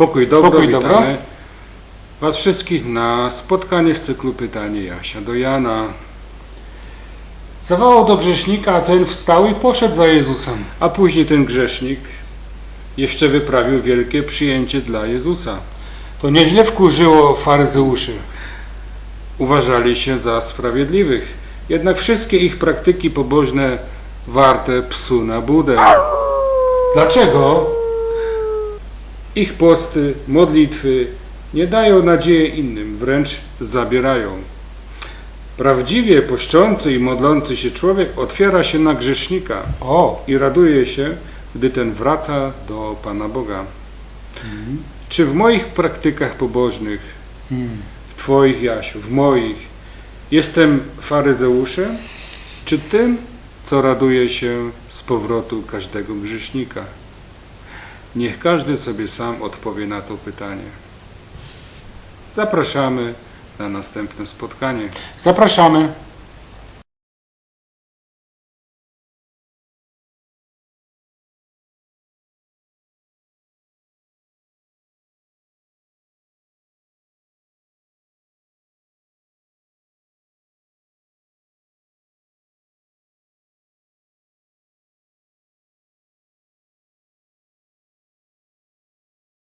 Pokój dobro, Pokój witamy dobro. Was wszystkich na spotkanie z cyklu Pytanie Jasia do Jana. Zawołał do grzesznika, a ten wstał i poszedł za Jezusem. A później ten grzesznik jeszcze wyprawił wielkie przyjęcie dla Jezusa. To nieźle wkurzyło faryzeuszy. Uważali się za sprawiedliwych, jednak wszystkie ich praktyki pobożne warte psu na budę. Dlaczego? Ich posty, modlitwy nie dają nadziei innym, wręcz zabierają. Prawdziwie poszczący i modlący się człowiek otwiera się na grzesznika O, i raduje się, gdy ten wraca do Pana Boga. Czy w moich praktykach pobożnych, w Twoich, Jasiu, w moich, jestem faryzeuszem, czy tym, co raduje się z powrotu każdego grzesznika? Niech każdy sobie sam odpowie na to pytanie. Zapraszamy na następne spotkanie. zapraszamy.